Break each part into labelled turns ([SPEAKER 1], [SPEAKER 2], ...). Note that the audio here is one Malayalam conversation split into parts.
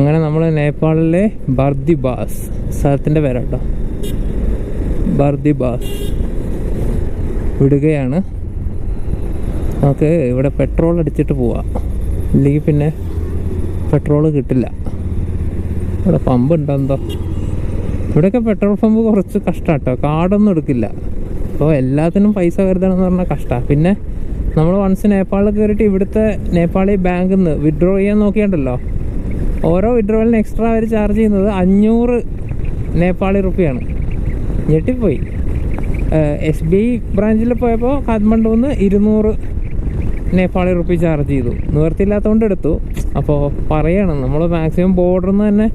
[SPEAKER 1] അങ്ങനെ നമ്മൾ നേപ്പാളിലെ ബർദിബാസ് സ്ഥലത്തിന്റെ പേരാട്ടോ. ബർദിബാസ് വിടുകയാണ്. നമുക്ക് ഇവിടെ പെട്രോൾ അടിച്ചിട്ട് പോവാം. ഇല്ലെങ്കിൽ പിന്നെ പെട്രോൾ കിട്ടില്ല. ഇവിടെ പമ്പ് ഉണ്ടോ ഇവിടെയൊക്കെ പെട്രോൾ പമ്പ് കുറച്ച് കഷ്ടാട്ടോ. കാർഡൊന്നും എടുക്കില്ല. അപ്പോൾ എല്ലാത്തിനും പൈസ കരുതണം എന്ന് പറഞ്ഞാൽ കഷ്ടമാണ് പിന്നെ നമ്മൾ വൺസ് നേപ്പാളിൽ കയറിയിട്ട് ഇവിടുത്തെ നേപ്പാളി ബാങ്കിൽ നിന്ന് വിഡ്രോ ചെയ്യാൻ നോക്കിയിട്ടുണ്ടല്ലോ ഓരോ വിഡ്രോവലിന് എക്സ്ട്രാ അവർ ചാർജ് ചെയ്യുന്നത് അഞ്ഞൂറ് നേപ്പാളി റുപ്പിയാണ്. ഞെട്ടിപ്പോയി. എസ് ബി ഐ ബ്രാഞ്ചിൽ പോയപ്പോൾ കാത്മണ്ഡു നിന്ന് ഇരുന്നൂറ് നേപ്പാളി റുപ്പി ചാർജ് ചെയ്തു. നിവർത്തിയില്ലാത്തതുകൊണ്ട് എടുത്തു. അപ്പോൾ പറയണം നമ്മൾ മാക്സിമം ബോർഡറിൽ നിന്ന് തന്നെ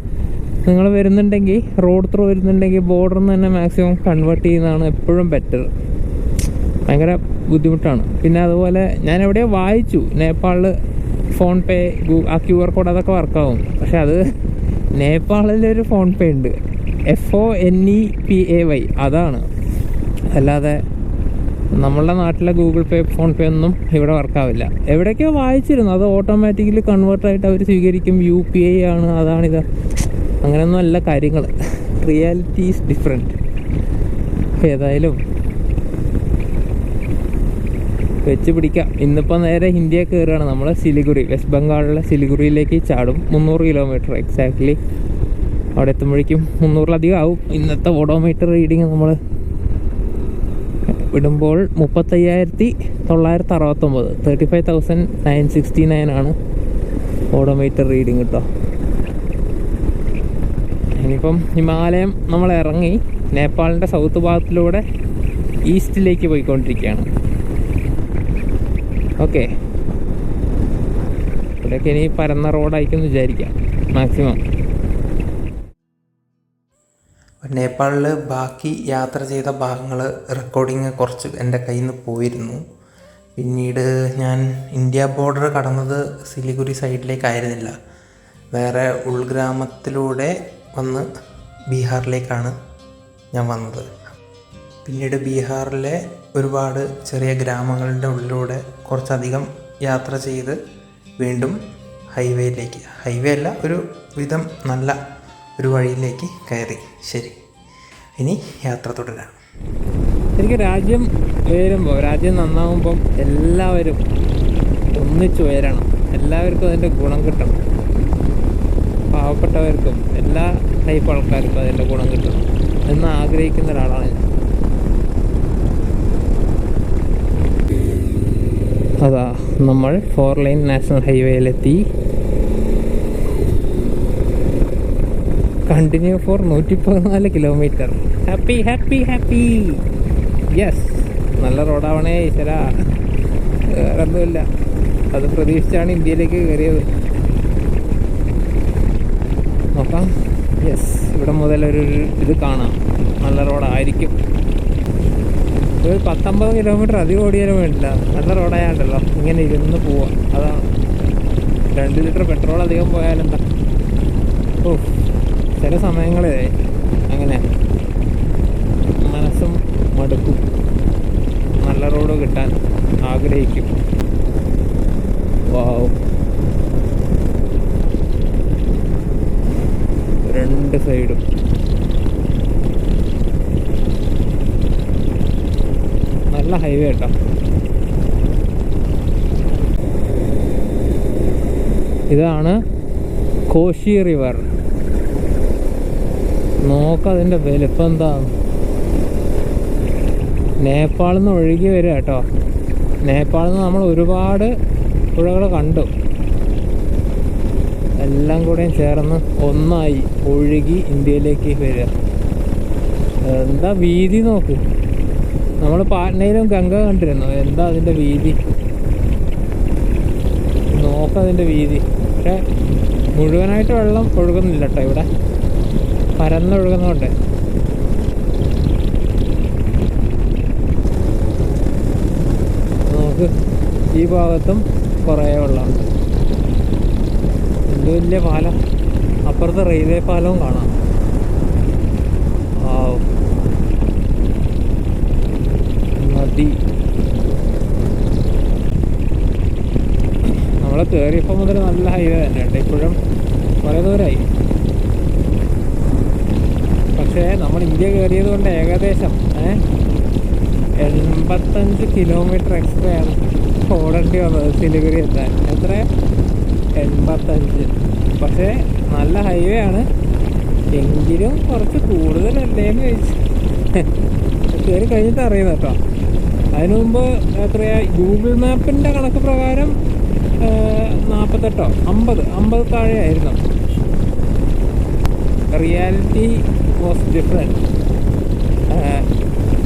[SPEAKER 1] നിങ്ങൾ വരുന്നുണ്ടെങ്കിൽ റോഡ് ത്രൂ വരുന്നുണ്ടെങ്കിൽ ബോർഡറിൽ നിന്ന് തന്നെ മാക്സിമം കൺവേർട്ട് ചെയ്യുന്നതാണ് എപ്പോഴും ബെറ്റർ ഭയങ്കര ബുദ്ധിമുട്ടാണ്. പിന്നെ അതുപോലെ ഞാൻ എവിടെയോ വായിച്ചു നേപ്പാളിൽ ഫോൺ പേ ആ ക്യു ആർ കോഡ് അതൊക്കെ വർക്കാവും പക്ഷെ അത് നേപ്പാളിലൊരു ഫോൺ പേ ഉണ്ട്. F O N E P A Y അതാണ്. അല്ലാതെ നമ്മളുടെ നാട്ടിലെ ഗൂഗിൾ പേ ഫോൺ പേ ഒന്നും ഇവിടെ വർക്കാവില്ല എവിടേക്കോ വായിച്ചിരുന്നു. അത് ഓട്ടോമാറ്റിക്കലി കൺവേർട്ടായിട്ട് അവർ സ്വീകരിക്കും. യു പി ഐ ആണ്. അതാണിത് അങ്ങനെയൊന്നും അല്ല കാര്യങ്ങൾ റിയാലിറ്റി ഈസ് ഡിഫറെന്റ് ഏതായാലും വെച്ച് പിടിക്കാം ഇന്നിപ്പോൾ നേരെ ഇന്ത്യ കയറുകയാണ് നമ്മൾ സിലിഗുരി വെസ്റ്റ് ബംഗാളിലെ സിലിഗുരിയിലേക്ക് ചാടും. മുന്നൂറ് കിലോമീറ്റർ എക്സാക്ട്ലി അവിടെ എത്തുമ്പോഴേക്കും മുന്നൂറിലധികം ആവും. ഇന്നത്തെ ഓഡോമീറ്റർ റീഡിങ് നമ്മൾ വിടുമ്പോൾ മുപ്പത്തയ്യായിരത്തി തൊള്ളായിരത്തി അറുപത്തൊമ്പത് thirty five thousand nine sixty nine ആണ് ഓഡോമീറ്റർ റീഡിങ് കേട്ടോ ഇനിയിപ്പം ഹിമാലയം നമ്മൾ ഇറങ്ങി നേപ്പാളിന്റെ സൗത്ത് ഭാഗത്തിലൂടെ ഈസ്റ്റിലേക്ക് പോയിക്കൊണ്ടിരിക്കുകയാണ്. ഓക്കെ. ഇവിടെയൊക്കെ ഇനി പരന്ന റോഡായിരിക്കും വിചാരിക്കാം. മാക്സിമം.
[SPEAKER 2] നേപ്പാളിൽ ബാക്കി യാത്ര ചെയ്ത ഭാഗങ്ങൾ റെക്കോർഡിങ് കുറച്ച് എന്റെ കയ്യിൽ നിന്ന് പോയിരുന്നു. പിന്നീട് ഞാൻ ഇന്ത്യ ബോർഡർ കടന്നത് സിലിഗുരി സൈഡിലേക്കായിരുന്നില്ല വേറെ ഉൾഗ്രാമത്തിലൂടെ വന്ന് ബീഹാറിലേക്കാണ് ഞാൻ വന്നത്. പിന്നീട് ബീഹാറിലെ ഒരുപാട് ചെറിയ ഗ്രാമങ്ങളുടെ ഉള്ളിലൂടെ കുറച്ചധികം യാത്ര ചെയ്ത് വീണ്ടും ഹൈവേയിലേക്ക് ഹൈവേ അല്ല ഒരു വിധം നല്ല ഒരു വഴിയിലേക്ക് കയറി. ശരി. ഇനി യാത്ര തുടരാം.
[SPEAKER 1] എനിക്ക് രാജ്യം ഉയരുമ്പോൾ രാജ്യം നന്നാവുമ്പം എല്ലാവരും ഒന്നിച്ചു ഉയരണം. എല്ലാവർക്കും അതിന്റെ ഗുണം കിട്ടണം. പാവപ്പെട്ടവർക്കും എല്ലാ ടൈപ്പ് ആൾക്കാർക്കും അതിന്റെ ഗുണം കിട്ടണം. എന്ന് ആഗ്രഹിക്കുന്ന ഒരാളാണ് ഞാൻ. അതാ നമ്മൾ ഫോർ ലൈൻ നാഷണൽ ഹൈവേയിലെത്തി കണ്ടിന്യൂ ഫോർ നൂറ്റി പതിനാല് kilometre happy happy happy yes നല്ല റോഡാവണേ ഈശ്വര. വേറെ ഒന്നുമില്ല. അത് പ്രതീക്ഷിച്ചാണ് ഇന്ത്യയിലേക്ക് കയറിയത്. നോക്കാം. യെസ് ഇവിടെ മുതൽ ഒരു ഇത് കാണാം. നല്ല റോഡായിരിക്കും ഒരു പത്തൊമ്പത് കിലോമീറ്റർ അധികം ഓടിയാലും വേണ്ടില്ല. നല്ല റോഡായാണ്ടല്ലോ ഇങ്ങനെ ഇരുന്ന് പോവാം. അതാണ് രണ്ട് ലിറ്റർ പെട്രോൾ അധികം പോയാലെന്താ ഓ ചില സമയങ്ങളിൽ അങ്ങനെ മനസ്സും മടുക്കും. നല്ല റോഡ് കിട്ടാൻ ആഗ്രഹിക്കും. വാവ് രണ്ട് സൈഡും നല്ല ഹൈവേ കേട്ടോ. ഇതാണ് കോശി റിവർ നോക്കതിന്റെ വലിപ്പം എന്താ. നേപ്പാളിൽ നിന്ന് ഒഴുകി വരിക കേട്ടോ. നേപ്പാളിൽ നിന്ന് നമ്മൾ ഒരുപാട് പുഴകൾ കണ്ടു. എല്ലാം കൂടെയും ചേർന്ന് ഒന്നായി ഒഴുകി ഇന്ത്യയിലേക്ക് വരിക. എന്താ വീതി നോക്ക്. നമ്മൾ പാട്നയിലും ഗംഗ കണ്ടിരുന്നു? എന്താ അതിന്റെ വീതി? നോക്കാം അതിന്റെ വീതി. പക്ഷെ മുഴുവനായിട്ട് വെള്ളം ഒഴുകുന്നില്ല കേട്ടോ ഇവിടെ. പരന്നൊഴുകുന്നതുകൊണ്ട് നമുക്ക് ഈ ഭാഗത്തും കുറേ വെള്ളമുണ്ട്. എന്ത് വലിയ പാലം? അപ്പുറത്ത് റെയിൽവേ പാലവും കാണാം ആവ്. നദി നമ്മൾ കയറിയപ്പോൾ മുതൽ നല്ല ഹൈവേ തന്നെ ഉണ്ട് ഇപ്പോഴും കുറേ ദൂരമായി പക്ഷേ നമ്മൾ ഇന്ത്യ കയറിയത് കൊണ്ട് ഏകദേശം എൺപത്തഞ്ച് കിലോമീറ്റർ എക്സ്ട്രയാണ് ഓടേണ്ടി വന്നത് സിലിഗുരി എത്താൻ. എത്ര? എൺപത്തഞ്ച്. പക്ഷേ നല്ല ഹൈവേ ആണ്. എങ്കിലും കുറച്ച് കൂടുതലല്ലേന്ന് ചോദിച്ചു. കയറി കഴിഞ്ഞിട്ട് അറിയുന്നത് കേട്ടോ അതിനു മുമ്പ് എത്രയാ? ഗൂഗിൾ മാപ്പിന്റെ കണക്ക് പ്രകാരം നാൽപ്പത്തെട്ടോ അമ്പത്. അമ്പത് താഴെയായിരുന്നു. റിയാലിറ്റി വാസ് ഡിഫറെന്റ്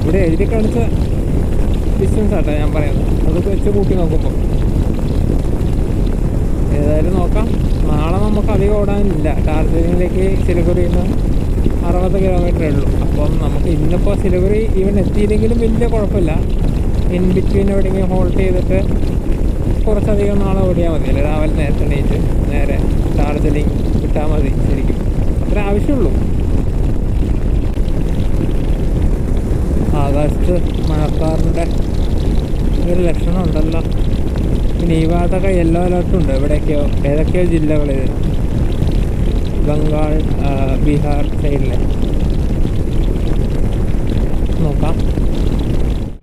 [SPEAKER 1] ഇവിടെ എഴുതി കാണിച്ച ഡിസ്റ്റൻസ് ആട്ടോ ഞാൻ പറയുന്നത്. അതൊക്കെ വെച്ച് കൂട്ടി നോക്കുമ്പോൾ ഏതായാലും നോക്കാം. നാളെ നമുക്ക് അധികം ഓടാനില്ല. ഡാർജിലിംഗിലേക്ക് സിലിഗുറി നിന്ന് അറുപത് കിലോമീറ്റർ ഉള്ളൂ. അപ്പം നമുക്ക് ഇന്നിപ്പോൾ സിലിഗുറി ഈവൻ എത്തിയില്ലെങ്കിലും വലിയ കുഴപ്പമില്ല. ഇൻ ബിറ്റ്വീൻ എവിടെയെങ്കിലും ഹോൾഡ് ചെയ്തിട്ട് കുറച്ചധികം നാളെ ഓടിയാൽ മതി. അല്ലെ? രാവിലെ നേരത്തെ എണീറ്റ് നേരെ ഡാർജിലിംഗ് കിട്ടാൽ മതി ശരിക്കും. അത്ര ആവശ്യമുള്ളൂ. ആകാശത്ത് മഴക്കാറിന്റെ ഒരു ലക്ഷണം ഉണ്ടല്ലോ. പിന്നെ ഈ ഭാഗത്തൊക്കെ യെല്ലോ അലേർട്ട് ഉണ്ട്. എവിടെയൊക്കെയോ ഏതൊക്കെയോ ജില്ലകളിൽ. ബംഗാൾ ബീഹാർ സൈഡിലെ. നോക്കാം.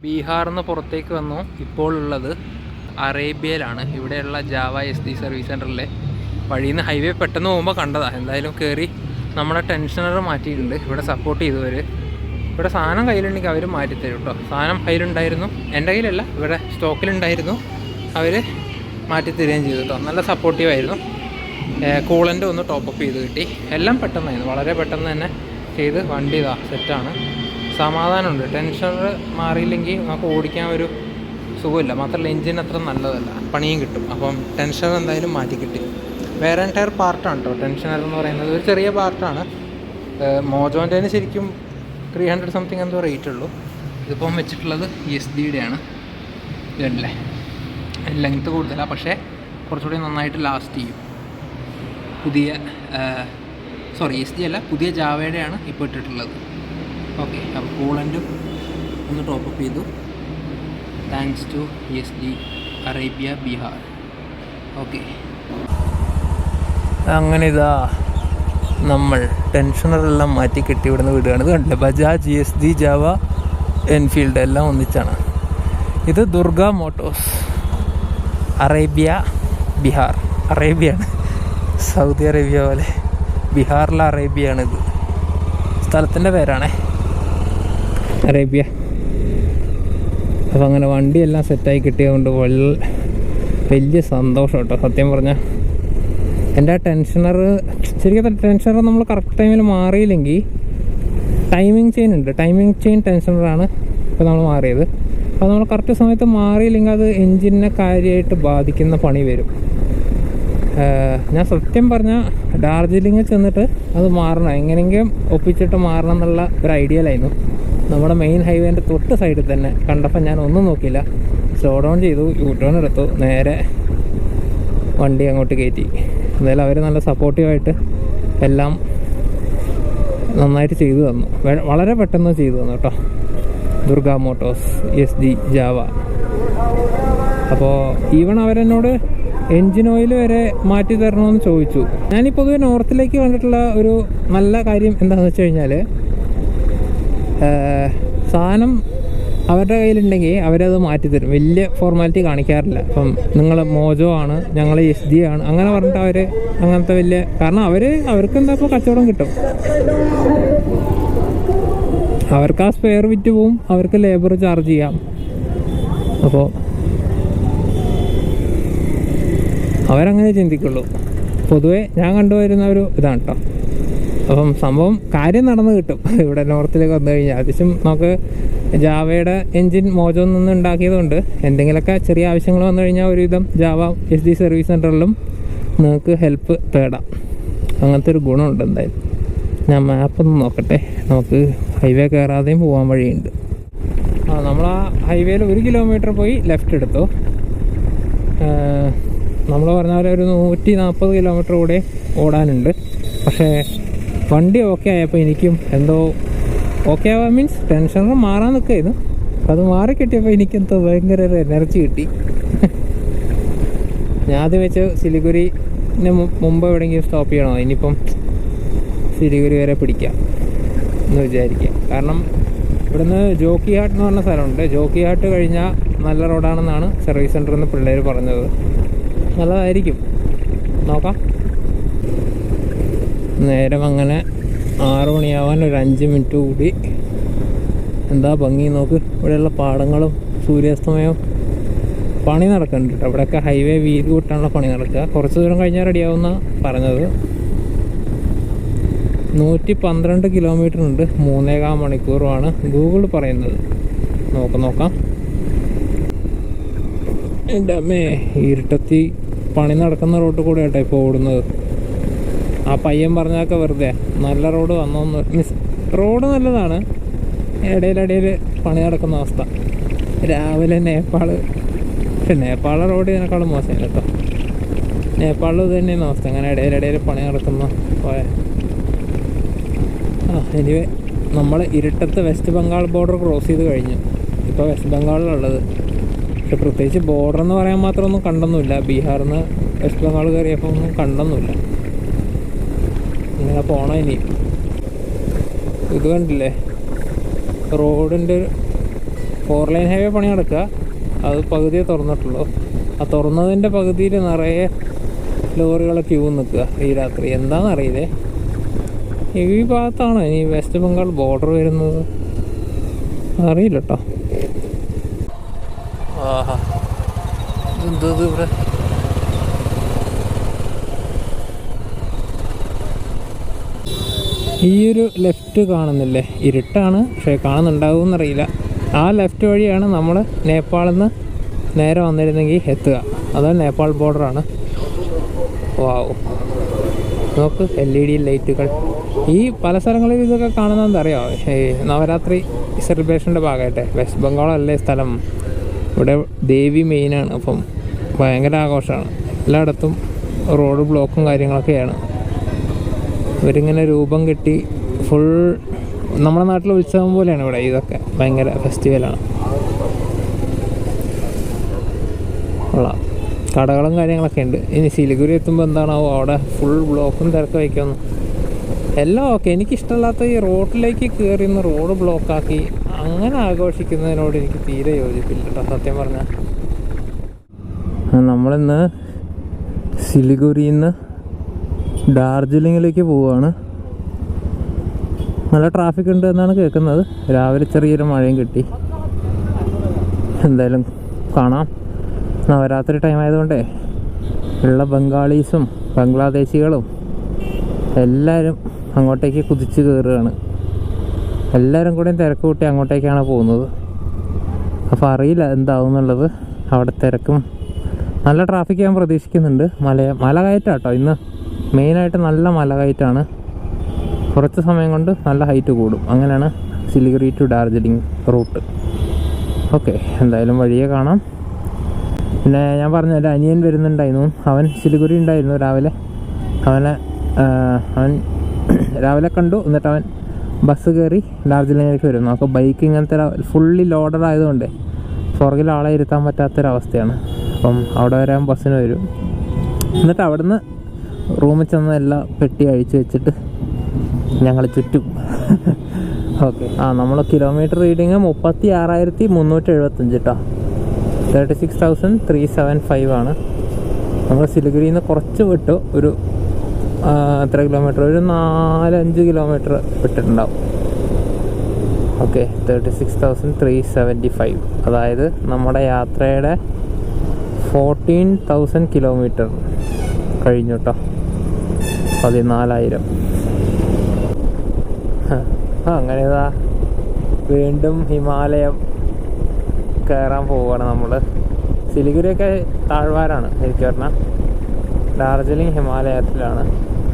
[SPEAKER 1] ബീഹാറിൽ പുറത്തേക്ക് വന്നു. ഇപ്പോൾ ഉള്ളത് അറേബ്യയിലാണ്. ഇവിടെയുള്ള ജാവ എസ് ഡി സർവീസ് സെന്ററിലെ വഴിയിൽ നിന്ന് ഹൈവേ പെട്ടെന്ന് പോകുമ്പോൾ കണ്ടതാണ് എന്തായാലും കയറി നമ്മുടെ ടെൻഷനർ മാറ്റിയിട്ടുണ്ട്. ഇവിടെ സപ്പോർട്ട് ചെയ്തവർ ഇവിടെ സാധനം കയ്യിലുണ്ടെങ്കിൽ അവർ മാറ്റിത്തരും കേട്ടോ സാധനം കയ്യിലുണ്ടായിരുന്നു. എന്റെ കയ്യിലല്ല ഇവിടെ സ്റ്റോക്കിലുണ്ടായിരുന്നു. അവർ മാറ്റിത്തരികയും ചെയ്തു കേട്ടോ നല്ല സപ്പോർട്ടീവായിരുന്നു കൂളന്റ് ഒന്ന് ടോപ്പപ്പ് ചെയ്ത് കിട്ടി. എല്ലാം പെട്ടെന്നായിരുന്നു. വളരെ പെട്ടെന്ന് തന്നെ ചെയ്ത് വണ്ടി ഇതാ സെറ്റാണ് സമാധാനമുണ്ട്. ടെൻഷനർ മാറിയില്ലെങ്കിൽ നമുക്ക് ഓടിക്കാൻ ഒരു സുഖമില്ല. മാത്രമല്ല എൻജിൻ അത്ര നല്ലതല്ല. പണിയും കിട്ടും. അപ്പം ടെൻഷൻ എന്തായാലും മാറ്റി കിട്ടി. വേറെ ടയർ പാർട്ടാണ് കേട്ടോ ടെൻഷനർ എന്ന് പറയുന്നത്. ഒരു ചെറിയ പാർട്ടാണ് മോജോന്റെ ശരിക്കും ത്രീ ഹൺഡ്രഡ് സംതിങ് എന്തോ റേറ്റ് ഉള്ളൂ. ഇതിപ്പം വെച്ചിട്ടുള്ളത് എസ് ഡിയുടെ ആണ്. ഇതല്ലേ? ലെങ്ത്ത് കൂടുതലാണ് പക്ഷേ കുറച്ചുകൂടി നന്നായിട്ട് ലാസ്റ്റ് ചെയ്യും. പുതിയ സോറി എസ് ഡി അല്ല പുതിയ ജാവയുടെയാണ് ഇപ്പോൾ ഇട്ടിട്ടുള്ളത്. ഓക്കെ അപ്പോൾ കൂളന്റും ഒന്ന് ടോപ്പപ്പ് ചെയ്തു. Thanks to S D Arabia Bihar okay അങ്ങനെ ഇതാ നമ്മൾ ടെൻഷനറെല്ലാം മാറ്റി കെട്ടി ഇവിടുന്ന് വിടുകയാണ്. ഇത് കണ്ടില്ല? Bajaj S D Jawa Enfield എല്ലാം ഒന്നിച്ചാണ്. ഇത് ദുർഗ മോട്ടോസ് അറേബ്യ ബീഹാർ അറേബ്യയാണ്. സൗദി അറേബ്യ പോലെ. ബീഹാറിലെ അറേബ്യയാണിത്. സ്ഥലത്തിന്റെ പേരാണേ. അറേബ്യ. അപ്പോൾ അങ്ങനെ വണ്ടിയെല്ലാം സെറ്റായി കിട്ടിയതുകൊണ്ട് വലിയ സന്തോഷം കേട്ടോ. സത്യം പറഞ്ഞാൽ എന്റെ ആ ടെൻഷനർ ശരിക്കും ടെൻഷനർ നമ്മൾ കറക്റ്റ് ടൈമിൽ മാറിയില്ലെങ്കിൽ ടൈമിംഗ് ചെയിൻ ഉണ്ട്. ടൈമിംഗ് ചെയിൻ ടെൻഷനറാണ് ഇപ്പോൾ നമ്മൾ മാറിയത്. അപ്പോൾ നമ്മൾ കറക്റ്റ് സമയത്ത് മാറിയില്ലെങ്കിൽ അത് എൻജിനെ കാര്യമായിട്ട് ബാധിക്കുന്ന പണി വരും. ഞാൻ സത്യം പറഞ്ഞാൽ ഡാർജിലിംഗിൽ ചെന്നിട്ട് അത് മാറണം. എങ്ങനെയെങ്കിലും ഒപ്പിച്ചിട്ട് മാറണം എന്നുള്ള ഒരു ഐഡിയയിലായിരുന്നു നമ്മുടെ മെയിൻ ഹൈവേന്റെ തൊട്ട് സൈഡിൽ തന്നെ. കണ്ടപ്പോൾ ഞാൻ ഒന്നും നോക്കിയില്ല. സ്ലോ ഡൗൺ ചെയ്തു. യൂ ടേൺ എടുത്തു. നേരെ വണ്ടി അങ്ങോട്ട് കയറ്റി. എന്തായാലും അവർ നല്ല സപ്പോർട്ടീവായിട്ട് എല്ലാം നന്നായിട്ട് ചെയ്തു തന്നു. വളരെ പെട്ടെന്ന് ചെയ്തു തന്നു കേട്ടോ Durga Motors S D Jawa അപ്പോൾ ഈവൺ അവരെന്നോട് എൻജിൻ ഓയിൽ വരെ മാറ്റി തരണമെന്ന് ചോദിച്ചു. ഞാൻ ഈ പൊതുവെ നോർത്തിലേക്ക് കണ്ടിട്ടുള്ള ഒരു നല്ല കാര്യം എന്താണെന്ന് വെച്ച് കഴിഞ്ഞാൽ സാധനം അവരുടെ കയ്യിലുണ്ടെങ്കിൽ അവരത് മാറ്റി തരും വലിയ ഫോർമാലിറ്റി കാണിക്കാറില്ല. അപ്പം നിങ്ങൾ മോജോ ആണ് ഞങ്ങൾ എസ് ഡി ആണ് അങ്ങനെ പറഞ്ഞിട്ട് അവർ അങ്ങനത്തെ വലിയ കാരണം അവർ അവർക്ക് എന്താ ഇപ്പോൾ കച്ചവടം കിട്ടും. അവർക്ക് ആ സ്പെയർ വിറ്റ് പോവും അവർക്ക് ലേബർ ചാർജ് ചെയ്യാം. അപ്പോൾ അവരങ്ങനെ ചിന്തിക്കുള്ളൂ. പൊതുവേ ഞാൻ കണ്ടുവരുന്ന ഒരു ഇതാണ് കേട്ടോ അപ്പം സംഭവം കാര്യം നടന്നു കിട്ടും. ഇവിടെ നോർത്തിലേക്ക് വന്നു കഴിഞ്ഞാൽ. അത്യാവശ്യം നമുക്ക് ജാവയുടെ എൻജിൻ മോജോയിൽ നിന്ന് ഉണ്ടാക്കിയതുകൊണ്ട് എന്തെങ്കിലുമൊക്കെ ചെറിയ ആവശ്യങ്ങൾ വന്നു കഴിഞ്ഞാൽ ഒരുവിധം ജാവ എസ് ഡി സർവീസ് സെന്ററിലും നിങ്ങൾക്ക് ഹെൽപ്പ് തേടാം. അങ്ങനത്തെ ഒരു ഗുണമുണ്ട് എന്തായാലും. ഞാൻ മാപ്പൊന്ന് നോക്കട്ടെ. നമുക്ക് ഹൈവേ കയറാതെയും പോകാൻ വഴിയുണ്ട്. ആ നമ്മൾ ആ ഹൈവേയിൽ ഒരു കിലോമീറ്റർ പോയി ലെഫ്റ്റ് എടുത്തു. നമ്മൾ പറഞ്ഞ പോലെ ഒരു നൂറ്റി നാൽപ്പത് കിലോമീറ്റർ കൂടെ ഓടാനുണ്ട്. പക്ഷേ വണ്ടി ഓക്കെ ആയപ്പോൾ എനിക്കും എന്തോ ഓക്കെ ആവാൻ മീൻസ് ടെൻഷനർ മാറാൻ നിൽക്കായിരുന്നു അപ്പം അത് മാറി കിട്ടിയപ്പോൾ എനിക്കെന്തോ ഭയങ്കര ഒരു എനർജി കിട്ടി. ഞാൻ അത് വെച്ച് സിലിഗുരിന് മുമ്പ് എവിടെയെങ്കിലും സ്റ്റോപ്പ് ചെയ്യണോ? ഇനിയിപ്പം സിലിഗുരി വരെ പിടിക്കാം എന്ന് വിചാരിക്കുക കാരണം ഇവിടുന്ന് ജോക്കി ഹാട്ട് എന്ന് പറഞ്ഞ സ്ഥലമുണ്ട്. ജോക്കി ഹാട്ട് കഴിഞ്ഞാൽ നല്ല റോഡാണെന്നാണ് സർവീസ് സെന്ററിൽ നിന്ന് പിള്ളേർ പറഞ്ഞത്. നല്ലതായിരിക്കും. നോക്കാം. നേരം അങ്ങനെ ആറു മണിയാവാൻ ഒരു അഞ്ച് മിനിറ്റ് കൂടി. എന്താ ഭംഗി നോക്ക്. ഇവിടെയുള്ള പാടങ്ങളും സൂര്യാസ്തമയവും പണി നടക്കുന്നുണ്ട് കേട്ടോ. ഇവിടെയൊക്കെ ഹൈവേ വീതി കൂട്ടാനുള്ള പണി നടക്കുക. കുറച്ച് ദൂരം കഴിഞ്ഞാൽ റെഡിയാവുന്ന പറഞ്ഞത്. നൂറ്റി പന്ത്രണ്ട് കിലോമീറ്റർ ഉണ്ട്. മൂന്നേകാൽ മണിക്കൂറുമാണ് ഗൂഗിൾ പറയുന്നത്. നോക്കാം നോക്കാം. എന്റെ അമ്മേ ഇരുട്ടത്തി പണി നടക്കുന്ന റോഡ് കൂടെ കേട്ടോ ഇപ്പോൾ ഓടുന്നത്. ആ പയ്യൻ പറഞ്ഞതൊക്കെ വെറുതെ. നല്ല റോഡ് വന്നോന്ന്. മീൻസ് റോഡ് നല്ലതാണ്. ഇടയിലിടയിൽ പണി നടക്കുന്ന അവസ്ഥ. രാവിലെ നേപ്പാൾ. പക്ഷെ നേപ്പാള റോഡ് ഇതിനേക്കാളും മോശം കേട്ടോ. നേപ്പാളിൽ ഇത് തന്നെയാണ് അവസ്ഥ. അങ്ങനെ ഇടയിലിടയിൽ പണി നടക്കുന്ന പോയ ആ എനിവേ നമ്മൾ ഇരുട്ടത്ത് വെസ്റ്റ് ബംഗാൾ ബോർഡർ ക്രോസ് ചെയ്ത് കഴിഞ്ഞു. ഇപ്പോൾ വെസ്റ്റ് ബംഗാളിലുള്ളത്. പക്ഷെ പ്രത്യേകിച്ച് ബോർഡർ എന്ന് പറയാൻ മാത്രമൊന്നും കണ്ടൊന്നുമില്ല. ബീഹാറിൽ നിന്ന് വെസ്റ്റ് ബംഗാൾ കയറിയപ്പോൾ ഒന്നും കണ്ടൊന്നുമില്ല. ഇങ്ങനെ പോണം ഇനി ഇത് കണ്ടില്ലേ? റോഡിന്റെ ഫോർ ലൈൻ ഹൈവേ പണി നടക്കുക അത് പകുതിയെ തുറന്നിട്ടുള്ളൂ. ആ തുറന്നതിന്റെ പകുതിയിൽ നിറയെ ലോറികളെ ക്യൂ നിൽക്കുക ഈ രാത്രി. എന്താണെന്നറിയില്ലേ ഈ ഭാഗത്താണ്. ഇനി വെസ്റ്റ് ബംഗാൾ ബോർഡർ വരുന്നത്. അറിയില്ല കേട്ടോ ആഹാ എന്തോ ഇവിടെ? ഈ ഒരു ലെഫ്റ്റ് കാണുന്നില്ലേ? ഇരുട്ടാണ്. പക്ഷേ കാണുന്നുണ്ടാവുമെന്നറിയില്ല. ആ ലെഫ്റ്റ് വഴിയാണ് നമ്മൾ നേപ്പാളിൽ നിന്ന് നേരെ വന്നിരുന്നെങ്കിൽ എത്തുക. അത് നേപ്പാൾ ബോർഡറാണ് വാവ് നോക്ക് എൽ ഇ ഡി ലൈറ്റുകൾ. ഈ പല സ്ഥലങ്ങളിൽ ഇതൊക്കെ കാണുന്നത് എന്താ അറിയോ? ഈ നവരാത്രി സെലിബ്രേഷന്റെ ഭാഗമായിട്ടെ. വെസ്റ്റ് ബംഗാളല്ലേ സ്ഥലം. ഇവിടെ ദേവി മെയിനാണ് അപ്പം ഭയങ്കര ആഘോഷമാണ്. എല്ലായിടത്തും റോഡ് ബ്ലോക്കും കാര്യങ്ങളൊക്കെയാണ്. ഇവരിങ്ങനെ രൂപം കെട്ടി ഫുൾ നമ്മുടെ നാട്ടിലെ ഉത്സവം പോലെയാണ് ഇവിടെ. ഇതൊക്കെ ഭയങ്കര ഫെസ്റ്റിവലാണ് കൊള്ളാം കടകളും കാര്യങ്ങളൊക്കെ ഉണ്ട്. ഇനി സിലിഗുരി എത്തുമ്പോൾ എന്താണാവോ? അവിടെ ഫുൾ ബ്ലോക്കും തിരക്ക് വയ്ക്കുന്നു എല്ലാം ഓക്കെ എനിക്കിഷ്ടമല്ലാത്ത ഈ റോഡിലേക്ക് കയറി നിന്ന് റോഡ് ബ്ലോക്കാക്കി അങ്ങനെ ആഘോഷിക്കുന്നതിനോട് എനിക്ക് തീരെ യോജിപ്പില്ല കേട്ടോ സത്യം പറഞ്ഞാൽ നമ്മളിന്ന് സിലിഗുരിയിൽ നിന്ന് ഡാർജിലിങ്ങിലേക്ക് പോവുകയാണ്. നല്ല ട്രാഫിക് ഉണ്ട് എന്നാണ് കേൾക്കുന്നത്. രാവിലെ ചെറിയൊരു മഴയും കിട്ടി. എന്തായാലും കാണാം. നവരാത്രി ടൈം ആയതുകൊണ്ടേ ഉള്ള ബംഗാളീസും ബംഗ്ലാദേശികളും എല്ലാവരും അങ്ങോട്ടേക്ക് കുതിച്ചു കയറുകയാണ് എല്ലാവരും കൂടെ തിരക്ക് കൂട്ടി അങ്ങോട്ടേക്കാണ് പോകുന്നത്. അപ്പോൾ അറിയില്ല എന്താവും എന്നുള്ളത്. അവിടെ തിരക്കും നല്ല ട്രാഫിക് ഞാൻ പ്രതീക്ഷിക്കുന്നുണ്ട്. മല മല കയറ്റാട്ടോ ഇന്ന്. മെയിനായിട്ട് നല്ല മല കുറച്ച് സമയം കൊണ്ട് നല്ല ഹൈറ്റ് കൂടും. അങ്ങനെയാണ് Siliguri to Darjeeling route okay എന്തായാലും വഴിയെ കാണാം. പിന്നെ ഞാൻ പറഞ്ഞ ഒരു അനിയൻ വരുന്നുണ്ടായിരുന്നു. അവൻ സിലിഗുരി ഉണ്ടായിരുന്നു രാവിലെ. അവനെ അവൻ രാവിലെ കണ്ടു. എന്നിട്ട് അവൻ ബസ് കയറി ഡാർജിലിംഗിലേക്ക് വരുന്നു. അപ്പോൾ ബൈക്ക് ഇങ്ങനത്തെ ഫുള്ളി ലോഡഡ് ആയതുകൊണ്ട് പുറകിൽ ആളെ ഇരുത്താൻ പറ്റാത്തൊരവസ്ഥയാണ്. അപ്പം അവിടെ വരാൻ ബസ്സിന് വരും. എന്നിട്ട് അവിടുന്ന് റൂമിൽ ചെന്ന് എല്ലാ പെട്ടി അഴിച്ചു വെച്ചിട്ട് ഞങ്ങൾ ചുറ്റും. ഓക്കെ. ആ നമ്മൾ കിലോമീറ്റർ റീഡിങ് മുപ്പത്തി ആറായിരത്തി മുന്നൂറ്റി എഴുപത്തഞ്ച് കേട്ടോ thirty six thousand three seven five ആണ്. നമ്മൾ സിലിഗുരിയിൽ നിന്ന് കുറച്ച് വിട്ടു. ഒരു എത്ര കിലോമീറ്റർ ഒരു നാലഞ്ച് kilometre വിട്ടിട്ടുണ്ടാവും. Okay. Thirty six thousand three seventy five അതായത് നമ്മുടെ യാത്രയുടെ ഫോർട്ടീൻ തൗസൻഡ് കിലോമീറ്റർ കഴിഞ്ഞു കേട്ടോ പതിനാലായിരം. ആ അങ്ങനെ ഇതാ വീണ്ടും ഹിമാലയം കയറാൻ പോവുകയാണ് നമ്മൾ സിലിഗുരിയൊക്കെ താഴ്വാരാണ് എനിക്ക് പറഞ്ഞാൽ ഡാർജിലിംഗ് ഹിമാലയത്തിലാണ്.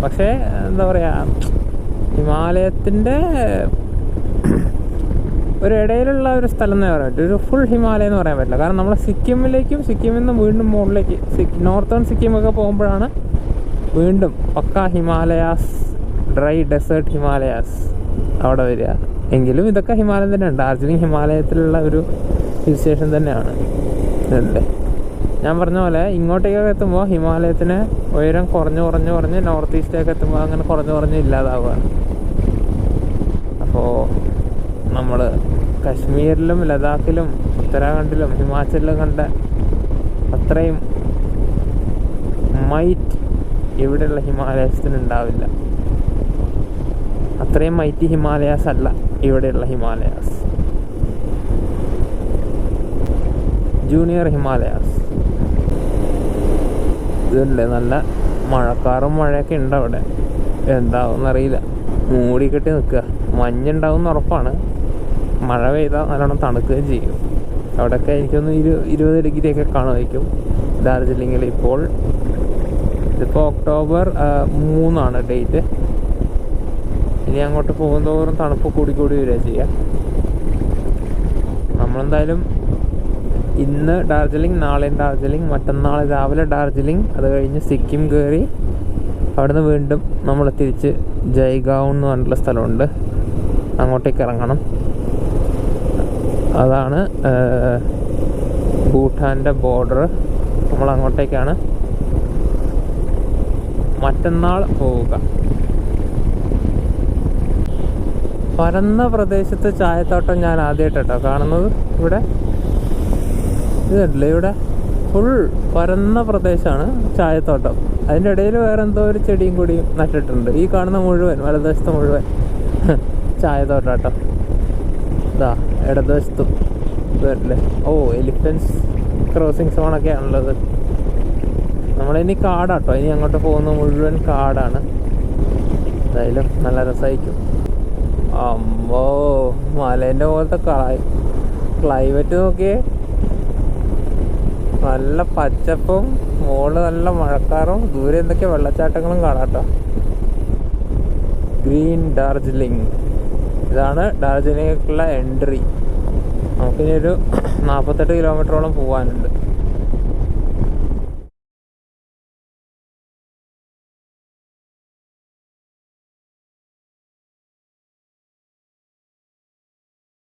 [SPEAKER 1] പക്ഷേ എന്താ പറയുക ഹിമാലയത്തിന്റെ ഒരു ഇടയിലുള്ള ഒരു സ്ഥലം എന്ന് പറയാൻ പറ്റും ഒരു ഫുൾ ഹിമാലയം എന്ന് പറയാൻ പറ്റില്ല. കാരണം നമ്മൾ സിക്കിമിലേക്കും സിക്കിമിൽ നിന്ന് വീണ്ടും മുകളിലേക്ക് സിക്ക് നോർത്തേൺ സിക്കിമൊക്കെ പോകുമ്പോഴാണ് വീണ്ടും പക്ക ഹിമാലയാസ് ഡ്രൈ ഡെസേർട്ട് ഹിമാലയാസ് അവിടെ വരിക. എങ്കിലും ഇതൊക്കെ ഹിമാലയം തന്നെയാണ്. ഡാർജിലിംഗ് ഹിമാലയത്തിലുള്ള ഒരു ഹിൽ സ്റ്റേഷൻ തന്നെയാണ്. ഇതല്ലേ ഞാൻ പറഞ്ഞ പോലെ ഇങ്ങോട്ടേക്കൊക്കെ എത്തുമ്പോൾ ഹിമാലയത്തിന് ഉയരം കുറഞ്ഞു കുറഞ്ഞു കുറഞ്ഞ് നോർത്ത് ഈസ്റ്റിലേക്ക് എത്തുമ്പോൾ അങ്ങനെ കുറഞ്ഞു കുറഞ്ഞ് ഇല്ലാതാവുകയാണ്. അപ്പോൾ നമ്മൾ കശ്മീരിലും ലഡാക്കിലും ഉത്തരാഖണ്ഡിലും ഹിമാചലിലും കണ്ട അത്രയും മൈറ്റ് ഇവിടെയുള്ള ഹിമാലയത്തിന് ഉണ്ടാവില്ല അത്രയും മൈറ്റി ഹിമാലയാസ് അല്ല ഇവിടെയുള്ള ഹിമാലയാസ്. Junior Himalayas. ഇതുണ്ട് നല്ല മഴക്കാറും മഴയൊക്കെ ഉണ്ട് അവിടെ. എന്താവും അറിയില്ല. മൂടി കെട്ടി നിൽക്കുക. മഞ്ഞുണ്ടാവും ഉറപ്പാണ്. മഴ പെയ്താൽ നല്ലോണം തണുക്കുകയും ചെയ്യും. അവിടെയൊക്കെ എനിക്കൊന്ന് ഇരു ഇരുപത് ഡിഗ്രിയൊക്കെ കാണുമായിരിക്കും. ഡാർജിലിങ്ങിൽ ഇപ്പോൾ ഇതിപ്പോൾ ഒക്ടോബർ മൂന്നാണ് ഡേറ്റ്. ഇനി അങ്ങോട്ട് പോകും തോറും തണുപ്പ് കൂടി കൂടി വരിക ചെയ്യുക നമ്മളെന്തായാലും ഇന്ന് ഡാർജിലിംഗ് നാളെ ഡാർജിലിംഗ് മറ്റന്നാൾ രാവിലെ ഡാർജിലിംഗ് അത് കഴിഞ്ഞ് സിക്കിം കയറി അവിടുന്ന് വീണ്ടും നമ്മൾ തിരിച്ച് ജയ്ഗാവ് എന്ന് പറഞ്ഞിട്ടുള്ള സ്ഥലമുണ്ട്. അങ്ങോട്ടേക്ക് ഇറങ്ങണം. അതാണ് ഭൂട്ടാന്റെ ബോർഡർ നമ്മൾ അങ്ങോട്ടേക്കാണ് മറ്റന്നാൾ പോവുക. പരന്ന പ്രദേശത്ത് ചായത്തോട്ടം ഞാൻ ആദ്യമായിട്ടോ കാണുന്നത്. ഇവിടെ? ഇതല്ലേ ഇവിടെ? ഫുൾ പരന്ന പ്രദേശമാണ് ചായത്തോട്ടം. അതിന്റെ ഇടയിൽ വേറെ എന്തോ ഒരു ചെടിയും കൂടി നട്ടിട്ടുണ്ട്. ഈ കാണുന്ന മുഴുവൻ വലതുവശത്ത് മുഴുവൻ ചായത്തോട്ടാട്ടോ. ഇതാ ഇടതുവശത്തും ഇതല്ലേ ഓ എലിഫൻസ് ക്രോസിംഗ് സോണൊക്കെ ആണുള്ളത് നമ്മളിനി കാടാട്ടോ. ഇനി അങ്ങോട്ട് പോകുന്ന മുഴുവൻ കാടാണ്. എന്തായാലും നല്ല രസമായിരിക്കും അമ്മോ മലേന്റെ പോലത്തെ ക്ലൈമറ്റ് നോക്കിയേ. നല്ല പച്ചപ്പും മുകളിൽ നല്ല മഴക്കാറും ദൂരെ എന്തൊക്കെ വെള്ളച്ചാട്ടങ്ങളും കാണാട്ടോ. ഗ്രീൻ ഡാർജിലിംഗ്. ഇതാണ് ഡാർജിലിംഗിലേക്കുള്ള എൻട്രി. നമുക്കിനി ഒരു നാൽപ്പത്തെട്ട് കിലോമീറ്ററോളം പോകാനുണ്ട്